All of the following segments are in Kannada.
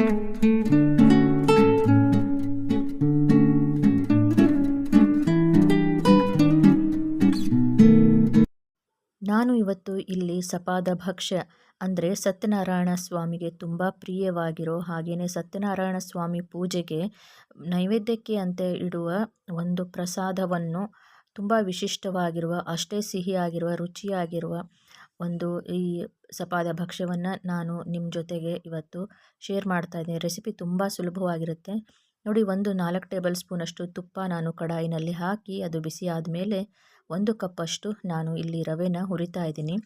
ನಾನು ಇವತ್ತು ಇಲ್ಲಿ ಸಪಾದ ಭಕ್ಷ್ಯ, ಅಂದರೆ ಸತ್ಯನಾರಾಯಣ ಸ್ವಾಮಿಗೆ ತುಂಬ ಪ್ರಿಯವಾಗಿರೋ ಹಾಗೆಯೇ ಸತ್ಯನಾರಾಯಣ ಸ್ವಾಮಿ ಪೂಜೆಗೆ ನೈವೇದ್ಯಕ್ಕೆ ಅಂತ ಇಡುವ ಒಂದು ಪ್ರಸಾದವನ್ನು ತುಂಬ ವಿಶಿಷ್ಟವಾಗಿರುವ, ಅಷ್ಟೇ ಸಿಹಿಯಾಗಿರುವ, ರುಚಿಯಾಗಿರುವ ಒಂದು ಈ ಸಪಾದ ಭಕ್ಷ್ಯವನ್ನು ನಾನು ನಿಮ್ಮ ಜೊತೆಗೆ ಇವತ್ತು ಶೇರ್ ಮಾಡ್ತಾ ಇದ್ದೀನಿ. ರೆಸಿಪಿ ತುಂಬ ಸುಲಭವಾಗಿರುತ್ತೆ. ನೋಡಿ, ಒಂದು ನಾಲ್ಕು ಟೇಬಲ್ ಸ್ಪೂನಷ್ಟು ತುಪ್ಪ ನಾನು ಕಡಾಯಿನಲ್ಲಿ ಹಾಕಿ ಅದು ಬಿಸಿ ಆದಮೇಲೆ ಒಂದು ಕಪ್ಪಷ್ಟು ನಾನು ಇಲ್ಲಿ ರವೆನ ಹುರಿತಾ ಇದ್ದೀನಿ.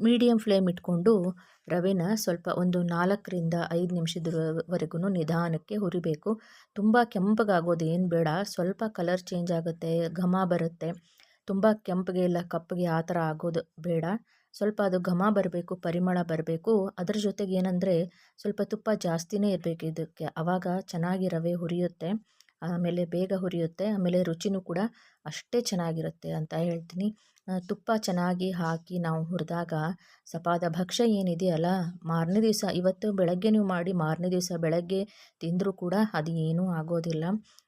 ಮೀಡಿಯಮ್ ಫ್ಲೇಮ್ ಇಟ್ಕೊಂಡು ರವೆನ ಸ್ವಲ್ಪ ಒಂದು ನಾಲ್ಕರಿಂದ ಐದು ನಿಮಿಷದವರೆಗೂ ನಿಧಾನಕ್ಕೆ ಹುರಿಬೇಕು. ತುಂಬ ಕೆಂಪಗಾಗೋದು ಏನು ಬೇಡ. ಸ್ವಲ್ಪ ಕಲರ್ ಚೇಂಜ್ ಆಗುತ್ತೆ, ಘಮ ಬರುತ್ತೆ. ತುಂಬ ಕೆಂಪಗೆ ಇಲ್ಲ ಕಪ್ಪಗೆ ಆ ಥರ ಆಗೋದು ಬೇಡ. ಸ್ವಲ್ಪ ಅದು ಘಮ ಬರಬೇಕು, ಪರಿಮಳ ಬರಬೇಕು. ಅದರ ಜೊತೆಗೆ ಏನಂದರೆ ಸ್ವಲ್ಪ ತುಪ್ಪ ಜಾಸ್ತಿನೇ ಇರಬೇಕು ಇದಕ್ಕೆ. ಆವಾಗ ಚೆನ್ನಾಗಿ ರವೆ ಹುರಿಯುತ್ತೆ, ಆಮೇಲೆ ಬೇಗ ಹುರಿಯುತ್ತೆ, ಆಮೇಲೆ ರುಚಿನೂ ಕೂಡ ಅಷ್ಟೇ ಚೆನ್ನಾಗಿರುತ್ತೆ ಅಂತ ಹೇಳ್ತೀನಿ. ತುಪ್ಪ ಚೆನ್ನಾಗಿ ಹಾಕಿ ನಾವು ಹುರಿದಾಗ ಸಪಾದ ಭಕ್ಷ್ಯ ಏನಿದೆಯಲ್ಲ, ಮಾರನೇ ದಿವಸ, ಇವತ್ತು ಬೆಳಗ್ಗೆ ನೀವು ಮಾಡಿ ಮಾರನೇ ದಿವಸ ಬೆಳಗ್ಗೆ ತಿಂದರೂ ಕೂಡ ಅದು ಏನೂ ಆಗೋದಿಲ್ಲ.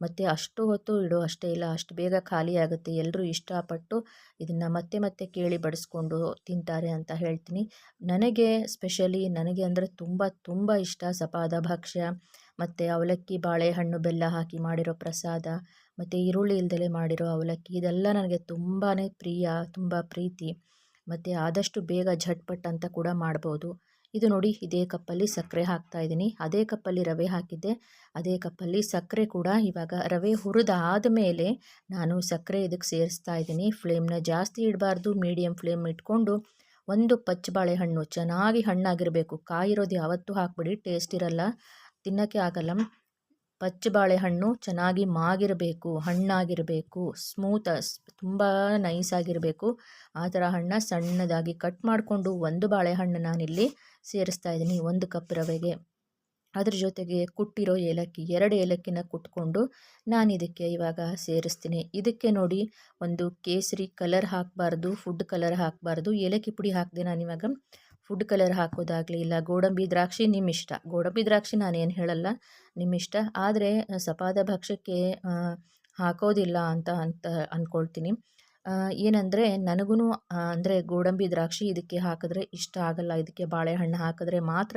ಮತ್ತು ಅಷ್ಟು ಹೊತ್ತು ಇಡೋ, ಅಷ್ಟೇ ಇಲ್ಲ, ಅಷ್ಟು ಬೇಗ ಖಾಲಿ ಆಗುತ್ತೆ ಎಲ್ಲರೂ ಇಷ್ಟಪಟ್ಟು ಇದನ್ನು ಮತ್ತೆ ಮತ್ತೆ ಕೇಳಿ ಬಡಿಸ್ಕೊಂಡು ತಿಂತಾರೆ ಅಂತ ಹೇಳ್ತೀನಿ. ನನಗೆ ಸ್ಪೆಷಲಿ ನನಗೆ ಅಂದರೆ ತುಂಬ ತುಂಬ ಇಷ್ಟ ಸಪಾದ ಭಕ್ಷ್ಯ, ಮತ್ತು ಅವಲಕ್ಕಿ ಬಾಳೆಹಣ್ಣು ಬೆಲ್ಲ ಹಾಕಿ ಮಾಡಿರೋ ಪ್ರಸಾದ, ಮತ್ತು ಈರುಳ್ಳಿ ಇಲ್ದಲೆ ಮಾಡಿರೋ ಅವಲಕ್ಕಿ, ಇದೆಲ್ಲ ನನಗೆ ತುಂಬಾ ಪ್ರಿಯ, ತುಂಬ ಪ್ರೀತಿ, ಮತ್ತು ಆದಷ್ಟು ಬೇಗ ಝಟ್ಪಟ್ ಅಂತ ಕೂಡ ಮಾಡ್ಬೋದು. ಇದು ನೋಡಿ, ಇದೇ ಕಪ್ಪಲ್ಲಿ ಸಕ್ಕರೆ ಹಾಕ್ತಾ ಇದ್ದೀನಿ. ಅದೇ ಕಪ್ಪಲ್ಲಿ ರವೆ ಹಾಕಿದ್ದೆ. ಅದೇ ಕಪ್ಪಲ್ಲಿ ಸಕ್ಕರೆ ಕೂಡ ಇವಾಗ ರವೆ ಹುರಿದಾದ ಮೇಲೆ ನಾನು ಸಕ್ಕರೆ ಇದಕ್ಕೆ ಸೇರಿಸ್ತಾ ಇದ್ದೀನಿ. ಫ್ಲೇಮ್ನ ಜಾಸ್ತಿ ಇಡಬಾರ್ದು. ಮೀಡಿಯಮ್ ಫ್ಲೇಮ್ ಇಟ್ಕೊಂಡು ಒಂದು ಪಚ್ಚ ಬಾಳೆಹಣ್ಣು ಚೆನ್ನಾಗಿ ಹಣ್ಣಾಗಿರಬೇಕು. ಕಾಯಿರೋದು ಯಾವತ್ತೂ ಹಾಕ್ಬಿಡಿ, ಟೇಸ್ಟ್ ಇರಲ್ಲ. ತಿನ್ನೋಕ್ಕೆ ಆಗಲ್ಲ. ಪಚ್ಚ ಬಾಳೆಹಣ್ಣು ಚೆನ್ನಾಗಿ ಮಾಗಿರಬೇಕು, ಹಣ್ಣಾಗಿರಬೇಕು, ಸ್ಮೂತ್ ತುಂಬ ನೈಸಾಗಿರಬೇಕು. ಆ ಥರ ಹಣ್ಣ ಸಣ್ಣದಾಗಿ ಕಟ್ ಮಾಡಿಕೊಂಡು ಒಂದು ಬಾಳೆಹಣ್ಣು ನಾನಿಲ್ಲಿ ಸೇರಿಸ್ತಾ ಇದ್ದೀನಿ ಒಂದು ಕಪ್ ರವೆಗೆ ಅದ್ರ ಜೊತೆಗೆ ಕುಟ್ಟಿರೋ ಏಲಕ್ಕಿ, ಎರಡು ಏಲಕ್ಕಿನ ಕುಟ್ಕೊಂಡು ನಾನು ಇದಕ್ಕೆ ಇವಾಗ ಸೇರಿಸ್ತೀನಿ. ಇದಕ್ಕೆ ನೋಡಿ ಒಂದು ಕೇಸರಿ ಕಲರ್ ಹಾಕಬಾರ್ದು, ಫುಡ್ ಕಲರ್ ಹಾಕಬಾರ್ದು. ಏಲಕ್ಕಿ ಪುಡಿ ಹಾಕಿದೆ ನಾನಿವಾಗ ಫುಡ್ ಕಲರ್ ಹಾಕೋದಾಗಲಿ ಇಲ್ಲ ಗೋಡಂಬಿ ದ್ರಾಕ್ಷಿ ನಿಮ್ಮ ಇಷ್ಟ. ಗೋಡಂಬಿ ದ್ರಾಕ್ಷಿ ನಾನೇನು ಹೇಳಲ್ಲ ನಿಮ್ಮ ಇಷ್ಟ. ಆದರೆ ಸಪಾದ ಭಕ್ಷ್ಯಕ್ಕೆ ಹಾಕೋದಿಲ್ಲ ಅಂತ ಅಂತ ಅಂದ್ಕೊಳ್ತೀನಿ ಏನಂದರೆ ನನಗೂ ಅಂದರೆ ಗೋಡಂಬಿ ದ್ರಾಕ್ಷಿ ಇದಕ್ಕೆ ಹಾಕಿದ್ರೆ ಇಷ್ಟ ಆಗಲ್ಲ. ಇದಕ್ಕೆ ಬಾಳೆಹಣ್ಣು ಹಾಕಿದ್ರೆ ಮಾತ್ರ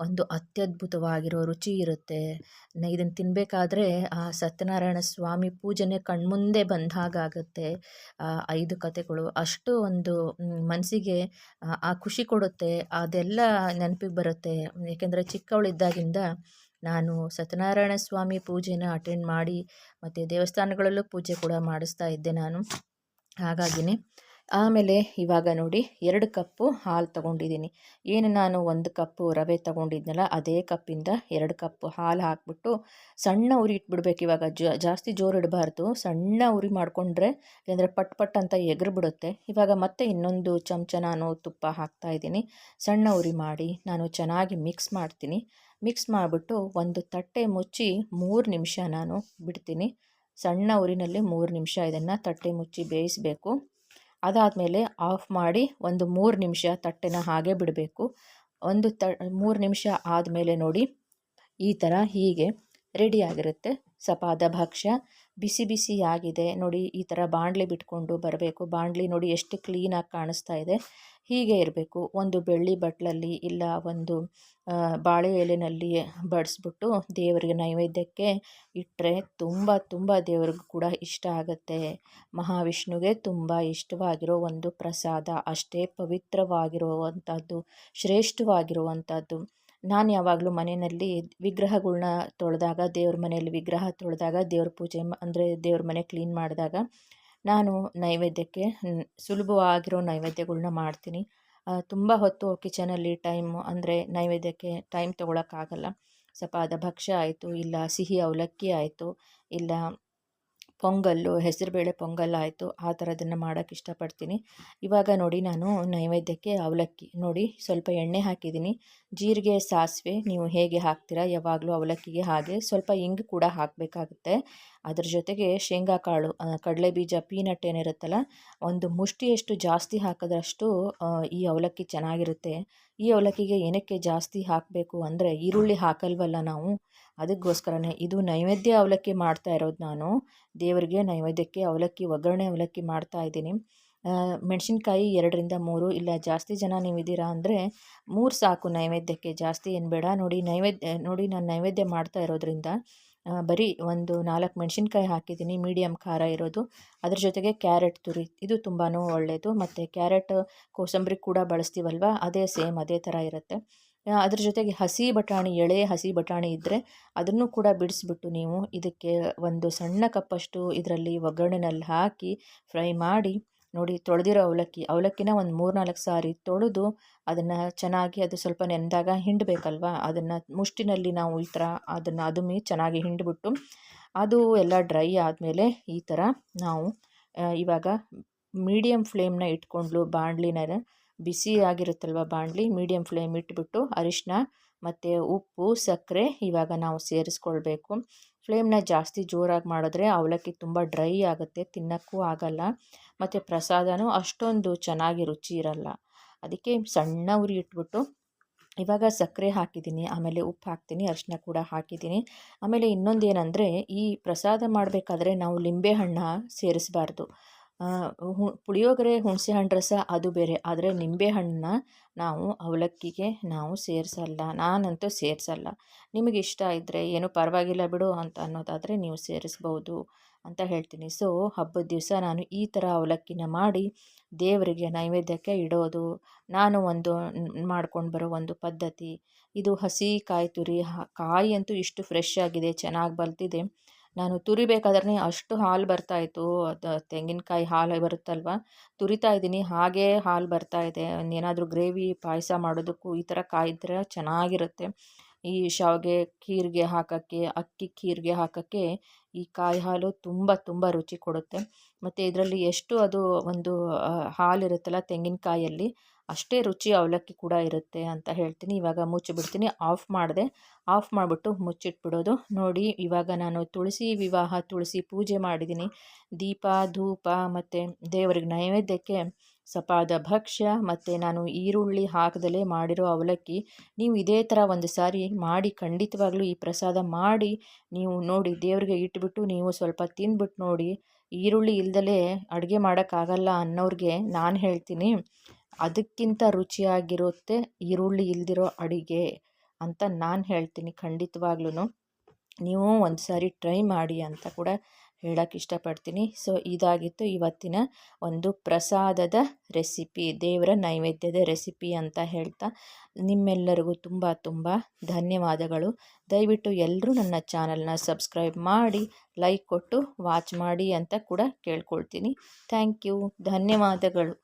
ಒಂದು ಅತ್ಯದ್ಭುತವಾಗಿರೋ ರುಚಿ ಇರುತ್ತೆ. ಇದನ್ನು ತಿನ್ನಬೇಕಾದ್ರೆ ಆ, ಸತ್ಯನಾರಾಯಣ ಸ್ವಾಮಿ ಪೂಜೆನೇ ಕಣ್ಮುಂದೆ ಬಂದ ಹಾಗಾಗುತ್ತೆ ಐದು ಕತೆಗಳು ಅಷ್ಟು ಒಂದು ಮನಸ್ಸಿಗೆ ಆ ಖುಷಿ ಕೊಡುತ್ತೆ. ಅದೆಲ್ಲ ನೆನಪಿಗೆ ಬರುತ್ತೆ. ಏಕೆಂದರೆ ಚಿಕ್ಕವಳಿದ್ದಾಗಿಂದ ನಾನು ಸತ್ಯನಾರಾಯಣ ಸ್ವಾಮಿ ಪೂಜೆನ ಅಟೆಂಡ್ ಮಾಡಿ, ಮತ್ತು ದೇವಸ್ಥಾನಗಳಲ್ಲೂ ಪೂಜೆ ಕೂಡ ಮಾಡಿಸ್ತಾ ಇದ್ದೆ ನಾನು. ಹಾಗಾಗಿನೇ ಆಮೇಲೆ ಇವಾಗ ನೋಡಿ ಎರಡು ಕಪ್ಪು ಹಾಲು ತೊಗೊಂಡಿದ್ದೀನಿ. ಏನು ನಾನು ಒಂದು ಕಪ್ಪು ರವೆ ತೊಗೊಂಡಿದ್ನಲ್ಲ, ಅದೇ ಕಪ್ಪಿಂದ ಎರಡು ಕಪ್ಪು ಹಾಲು ಹಾಕ್ಬಿಟ್ಟು ಸಣ್ಣ ಉರಿ ಇಟ್ಬಿಡ್ಬೇಕು ಇವಾಗ. ಜಾಸ್ತಿ ಜೋರು ಇಡಬಾರ್ದು. ಸಣ್ಣ ಉರಿ ಮಾಡಿಕೊಂಡ್ರೆ ಇಲ್ಲಾಂದರೆ ಪಟ್ ಪಟ್ ಅಂತ ಬಿಡುತ್ತೆ ಇವಾಗ ಮತ್ತೆ ಇನ್ನೊಂದು ಚಮಚ ನಾನು ತುಪ್ಪ ಹಾಕ್ತಾ ಇದ್ದೀನಿ. ಸಣ್ಣ ಉರಿ ಮಾಡಿ ನಾನು ಚೆನ್ನಾಗಿ ಮಿಕ್ಸ್ ಮಾಡ್ತೀನಿ. ಮಿಕ್ಸ್ ಮಾಡಿಬಿಟ್ಟು ಒಂದು ತಟ್ಟೆ ಮುಚ್ಚಿ ಮೂರು ನಿಮಿಷ ನಾನು ಬಿಡ್ತೀನಿ. ಸಣ್ಣ ಉರಿನಲ್ಲಿ ಮೂರು ನಿಮಿಷ ಇದನ್ನು ತಟ್ಟೆ ಮುಚ್ಚಿ ಬೇಯಿಸಬೇಕು. ಅದಾದಮೇಲೆ ಆಫ್ ಮಾಡಿ ಒಂದು ಮೂರು ನಿಮಿಷ ತಟ್ಟೆನ ಹಾಗೆ ಬಿಡಬೇಕು. ಒಂದು ತ, ಮೂರು ನಿಮಿಷ ಆದಮೇಲೆ ನೋಡಿ, ಈ ಥರ ಹೀಗೆ ರೆಡಿಯಾಗಿರುತ್ತೆ ಸಪಾದ ಭಕ್ಷ್ಯ. ಬಿಸಿ ಬಿಸಿ ಆಗಿದೆ. ನೋಡಿ, ಈ ಥರ ಬಾಣಲಿ ಬಿಟ್ಕೊಂಡು ಬರಬೇಕು. ಬಾಣಲಿ ನೋಡಿ ಎಷ್ಟು ಕ್ಲೀನಾಗಿ ಕಾಣಿಸ್ತಾ ಇದೆ. ಹೀಗೆ ಇರಬೇಕು. ಒಂದು ಬೆಳ್ಳಿ ಬಟ್ಲಲ್ಲಿ ಇಲ್ಲ ಒಂದು ಬಾಳೆ ಎಲೆಯಲ್ಲಿ ಬಡಿಸ್ಬಿಟ್ಟು ದೇವರಿಗೆ ನೈವೇದ್ಯಕ್ಕೆ ಇಟ್ಟರೆ ತುಂಬ ತುಂಬ ದೇವರಿಗೂ ಕೂಡ ಇಷ್ಟ ಆಗುತ್ತೆ. ಮಹಾವಿಷ್ಣುಗೆ ತುಂಬ ಇಷ್ಟವಾಗಿರೋ ಒಂದು ಪ್ರಸಾದ. ಅಷ್ಟೇ ಪವಿತ್ರವಾಗಿರುವಂಥದ್ದು ಶ್ರೇಷ್ಠವಾಗಿರುವಂಥದ್ದು ನಾನು ಯಾವಾಗಲೂ ಮನೆಯಲ್ಲಿ ವಿಗ್ರಹಗಳ್ನ ತೊಳೆದಾಗ, ದೇವ್ರ ಮನೆಯಲ್ಲಿ ವಿಗ್ರಹ ತೊಳೆದಾಗ, ದೇವ್ರ ಪೂಜೆ ಅಂದರೆ ದೇವ್ರ ಮನೆ ಕ್ಲೀನ್ ಮಾಡಿದಾಗ ನಾನು ನೈವೇದ್ಯಕ್ಕೆ ಸುಲಭವಾಗಿರೋ ನೈವೇದ್ಯಗಳ್ನ ಮಾಡ್ತೀನಿ. ತುಂಬ ಹೊತ್ತು ಕಿಚನಲ್ಲಿ ಟೈಮು ಅಂದರೆ ನೈವೇದ್ಯಕ್ಕೆ ಟೈಮ್ ತೊಗೊಳಕ್ಕಾಗಲ್ಲ. ಸಪಾದ ಭಕ್ಷ್ಯ ಆಯಿತು, ಇಲ್ಲ ಸಿಹಿ ಅವಲಕ್ಕಿ ಆಯಿತು, ಇಲ್ಲ ಪೊಂಗಲ್ಲು, ಹೆಸರುಬೇಳೆ ಪೊಂಗಲ್ ಆಯಿತು. ಆ ಥರದನ್ನು ಮಾಡೋಕ್ಕೆ ಇಷ್ಟಪಡ್ತೀನಿ. ಇವಾಗ ನೋಡಿ ನಾನು ನೈವೇದ್ಯಕ್ಕೆ ಅವಲಕ್ಕಿ. ನೋಡಿ ಸ್ವಲ್ಪ ಎಣ್ಣೆ ಹಾಕಿದ್ದೀನಿ. ಜೀರಿಗೆ, ಸಾಸಿವೆ ನೀವು ಹೇಗೆ ಹಾಕ್ತೀರಾ? ಯಾವಾಗಲೂ ಅವಲಕ್ಕಿಗೆ ಹಾಗೆ. ಸ್ವಲ್ಪ ಇಂಗು ಕೂಡ ಹಾಕಬೇಕಾಗುತ್ತೆ. ಅದ್ರ ಜೊತೆಗೆ ಶೇಂಗಾ ಕಾಳು ಕಡಲೆ ಬೀಜ ಪೀನಟ್ ಏನಿರುತ್ತಲ್ಲ, ಒಂದು ಮುಷ್ಟಿಯಷ್ಟು ಜಾಸ್ತಿ ಹಾಕಿದ್ರಷ್ಟು ಈ ಅವಲಕ್ಕಿ ಚೆನ್ನಾಗಿರುತ್ತೆ. ಈ ಅವಲಕ್ಕಿಗೆ ಏನಕ್ಕೆ ಜಾಸ್ತಿ ಹಾಕಬೇಕು ಅಂದರೆ ಈರುಳ್ಳಿ ಹಾಕಲ್ವಲ್ಲ ನಾವು. ಅದಕ್ಕೋಸ್ಕರನೇ ಇದು ನೈವೇದ್ಯ ಅವಲಕ್ಕಿ ಮಾಡ್ತಾ ಇರೋದು ನಾನು. ದೇವರಿಗೆ ನೈವೇದ್ಯಕ್ಕೆ ಅವಲಕ್ಕಿ, ಒಗ್ಗರಣೆ ಅವಲಕ್ಕಿ ಮಾಡ್ತಾ ಇದ್ದೀನಿ. ಮೆಣಸಿನ್ಕಾಯಿ ಎರಡರಿಂದ ಮೂರು, ಇಲ್ಲ ಜಾಸ್ತಿ ಜನ ನೀವು ಇದ್ದೀರಾ ಅಂದರೆ ಮೂರು ಸಾಕು ನೈವೇದ್ಯಕ್ಕೆ. ಜಾಸ್ತಿ ಏನು ಬೇಡ. ನೋಡಿ ನೈವೇದ್ಯ, ನೋಡಿ ನಾನು ನೈವೇದ್ಯ ಮಾಡ್ತಾ ಇರೋದ್ರಿಂದ ಬರೀ ಒಂದು ನಾಲ್ಕು ಮೆಣಸಿನ್ಕಾಯಿ ಹಾಕಿದ್ದೀನಿ, ಮೀಡಿಯಂ ಖಾರ ಇರೋದು. ಅದ್ರ ಜೊತೆಗೆ ಕ್ಯಾರೆಟ್ ತುರಿ, ಇದು ತುಂಬಾ ಒಳ್ಳೆಯದು ಮತ್ತು ಕ್ಯಾರೆಟ್ ಕೋಸಂಬರಿ ಕೂಡ ಬಳಸ್ತೀವಲ್ವ? ಅದೇ ಸೇಮ್, ಅದೇ ಥರ ಇರುತ್ತೆ. ಅದ್ರ ಜೊತೆಗೆ ಹಸಿ ಬಟಾಣಿ, ಎಳೆ ಹಸಿ ಬಟಾಣಿ ಇದ್ದರೆ ಅದನ್ನು ಕೂಡ ಬಿಡಿಸ್ಬಿಟ್ಟು ನೀವು ಇದಕ್ಕೆ ಒಂದು ಸಣ್ಣ ಕಪ್ಪಷ್ಟು ಇದರಲ್ಲಿ ಒಗ್ಗರಣೆನಲ್ಲಿ ಹಾಕಿ ಫ್ರೈ ಮಾಡಿ, ನೋಡಿ ತೊಳೆದಿರೋ ಅವಲಕ್ಕಿ, ಅವಲಕ್ಕಿನ ಒಂದು ಮೂರು ನಾಲ್ಕು ಸಾರಿ ತೊಳೆದು ಅದನ್ನು ಚೆನ್ನಾಗಿ ಅದು ಸ್ವಲ್ಪ ನೆನೆದಾಗ ಹಿಂಡಬೇಕಲ್ವಾ? ಅದನ್ನು ಮುಷ್ಟಿನಲ್ಲಿ ನಾವು ಈ ಥರ ಅದನ್ನು ಅದುಮಿ ಚೆನ್ನಾಗಿ ಹಿಂಡಿಬಿಟ್ಟು ಅದು ಎಲ್ಲ ಡ್ರೈ ಆದಮೇಲೆ ಈ ಥರ ನಾವು ಇವಾಗ ಮೀಡಿಯಮ್ ಫ್ಲೇಮ್ನ ಇಟ್ಕೊಂಡು ಬಾಣಲಿನ ಬಿಸಿ ಆಗಿರುತ್ತಲ್ವ ಬಾಣಲಿ? ಮೀಡಿಯಮ್ ಫ್ಲೇಮ್ ಇಟ್ಬಿಟ್ಟು ಅರಿಶಿನ ಮತ್ತು ಉಪ್ಪು ಸಕ್ಕರೆ ಇವಾಗ ನಾವು ಸೇರಿಸ್ಕೊಳ್ಬೇಕು. ಫ್ಲೇಮ್ನ ಜಾಸ್ತಿ ಜೋರಾಗಿ ಮಾಡಿದ್ರೆ ಅವಲಕ್ಕಿ ತುಂಬ ಡ್ರೈ ಆಗುತ್ತೆ, ತಿನ್ನೋಕ್ಕೂ ಆಗಲ್ಲ. ಮತ್ತು ಪ್ರಸಾದನೂ ಅಷ್ಟೊಂದು ಚೆನ್ನಾಗಿ ರುಚಿ ಇರಲ್ಲ ಅದಕ್ಕೆ ಸಣ್ಣ ಉರಿ ಇಟ್ಬಿಟ್ಟು ಇವಾಗ ಸಕ್ಕರೆ ಹಾಕಿದ್ದೀನಿ, ಆಮೇಲೆ ಉಪ್ಪು ಹಾಕ್ತೀನಿ ಅರಿಶಿನ ಕೂಡ ಹಾಕಿದ್ದೀನಿ. ಆಮೇಲೆ ಇನ್ನೊಂದು ಏನಂದರೆ ಈ ಪ್ರಸಾದ ಮಾಡಬೇಕಾದ್ರೆ ನಾವು ಲಿಂಬೆಹಣ್ಣು ಸೇರಿಸಬಾರ್ದು. ಹು, ಪುಳಿಯೋಗರೆ ಹುಣಸೆಹಣ್ಣು ರಸ ಅದು ಬೇರೆ. ಆದರೆ ನಿಂಬೆಹಣ್ಣನ್ನ ನಾವು ಅವಲಕ್ಕಿಗೆ ನಾವು ಸೇರಿಸಲ್ಲ. ನಾನಂತೂ ಸೇರಿಸಲ್ಲ. ನಿಮಗೆ ಇಷ್ಟ ಇದ್ದರೆ ಏನು ಪರವಾಗಿಲ್ಲ ಬಿಡು ಅಂತ ಅನ್ನೋದಾದರೆ ನೀವು ಸೇರಿಸ್ಬೋದು ಅಂತ ಹೇಳ್ತೀನಿ. ಸೊ ಹಬ್ಬದ ದಿವಸ ನಾನು ಈ ಥರ ಅವಲಕ್ಕಿನ ಮಾಡಿ ದೇವರಿಗೆ ನೈವೇದ್ಯಕ್ಕೆ ಇಡೋದು. ನಾನು ಒಂದು ಮಾಡ್ಕೊಂಡು ಬರೋ ಒಂದು ಪದ್ಧತಿ. ಇದು ಹಸಿ ಕಾಯಿ ತುರಿ ಕಾಯಿ ಅಂತೂ ಇಷ್ಟು ಫ್ರೆಶ್ ಆಗಿದೆ, ಚೆನ್ನಾಗಿ ಬಲ್ತಿದೆ. ನಾನು ತುರಿಬೇಕಾದ್ರೆ ಅಷ್ಟು ಹಾಲು ಬರ್ತಾಯಿತ್ತು ಅದು ತೆಂಗಿನಕಾಯಿ ಹಾಲು ಬರುತ್ತಲ್ವ? ತುರಿತಾ ಇದ್ದೀನಿ. ಹಾಗೇ ಹಾಲು ಬರ್ತಾ ಇದೆ. ಏನಾದರೂ ಗ್ರೇವಿ ಪಾಯಸ ಮಾಡೋದಕ್ಕೂ ಈ ಥರ ಕಾಯಿದ್ರೆ ಚೆನ್ನಾಗಿರುತ್ತೆ. ಈ ಶಾವಿಗೆ ಖೀರಿಗೆ ಹಾಕೋಕ್ಕೆ, ಅಕ್ಕಿ ಖೀರಿಗೆ ಹಾಕೋಕ್ಕೆ ಈ ಕಾಯಿ ಹಾಲು ತುಂಬ ತುಂಬ ರುಚಿ ಕೊಡುತ್ತೆ. ಮತ್ತು ಇದರಲ್ಲಿ ಎಷ್ಟು ಅದು ಒಂದು ಹಾಲಿರುತ್ತಲ್ಲ ತೆಂಗಿನಕಾಯಲ್ಲಿ, ಅಷ್ಟೇ ರುಚಿ ಅವಲಕ್ಕಿ ಕೂಡ ಇರುತ್ತೆ ಅಂತ ಹೇಳ್ತೀನಿ. ಇವಾಗ ಮುಚ್ಚಿಬಿಡ್ತೀನಿ ಆಫ್ ಮಾಡಿದೆ. ಆಫ್ ಮಾಡಿಬಿಟ್ಟು ಮುಚ್ಚಿಟ್ಬಿಡೋದು. ನೋಡಿ, ಇವಾಗ ನಾನು ತುಳಸಿ ವಿವಾಹ, ತುಳಸಿ ಪೂಜೆ ಮಾಡಿದ್ದೀನಿ. ದೀಪ, ಧೂಪ ಮತ್ತು ದೇವರಿಗೆ ನೈವೇದ್ಯಕ್ಕೆ ಸಪಾದ ಭಕ್ಷ್ಯ ಮತ್ತು ನಾನು ಈರುಳ್ಳಿ ಹಾಕದಲೇ ಮಾಡಿರೋ ಅವಲಕ್ಕಿ ನೀವು ಇದೇ ಥರ ಒಂದು ಸಾರಿ ಮಾಡಿ ಖಂಡಿತವಾಗ್ಲೂ ಈ ಪ್ರಸಾದ ಮಾಡಿ ನೀವು ನೋಡಿ ದೇವರಿಗೆ ಇಟ್ಬಿಟ್ಟು ನೀವು ಸ್ವಲ್ಪ ತಿಂದ್ಬಿಟ್ಟು ನೋಡಿ. ಈರುಳ್ಳಿ ಇಲ್ದಲೇ ಅಡುಗೆ ಮಾಡೋಕ್ಕಾಗಲ್ಲ ಅನ್ನೋರಿಗೆ ನಾನು ಹೇಳ್ತೀನಿ, ಅದಕ್ಕಿಂತ ರುಚಿಯಾಗಿರುತ್ತೆ ಈರುಳ್ಳಿ ಇಲ್ದಿರೋ ಅಡುಗೆ ಅಂತ ನಾನು ಹೇಳ್ತೀನಿ ಖಂಡಿತವಾಗ್ಲೂ ನೀವು ಒಂದು ಸಾರಿ ಟ್ರೈ ಮಾಡಿ ಅಂತ ಕೂಡ ಹೇಳೋಕ್ಕೆ ಇಷ್ಟಪಡ್ತೀನಿ. ಸೊ, ಇದಾಗಿತ್ತು ಇವತ್ತಿನ ಒಂದು ಪ್ರಸಾದದ ರೆಸಿಪಿ, ದೇವರ ನೈವೇದ್ಯದ ರೆಸಿಪಿ ಅಂತ ಹೇಳ್ತಾ ನಿಮ್ಮೆಲ್ಲರಿಗೂ ತುಂಬ ತುಂಬ ಧನ್ಯವಾದಗಳು. ದಯವಿಟ್ಟು ಎಲ್ಲರೂ ನನ್ನ ಚಾನಲ್ನ ಸಬ್ಸ್ಕ್ರೈಬ್ ಮಾಡಿ, ಲೈಕ್ ಕೊಟ್ಟು, ವಾಚ್ ಮಾಡಿ ಅಂತ ಕೂಡ ಕೇಳ್ಕೊಳ್ತೀನಿ. Thank you. ಧನ್ಯವಾದಗಳು.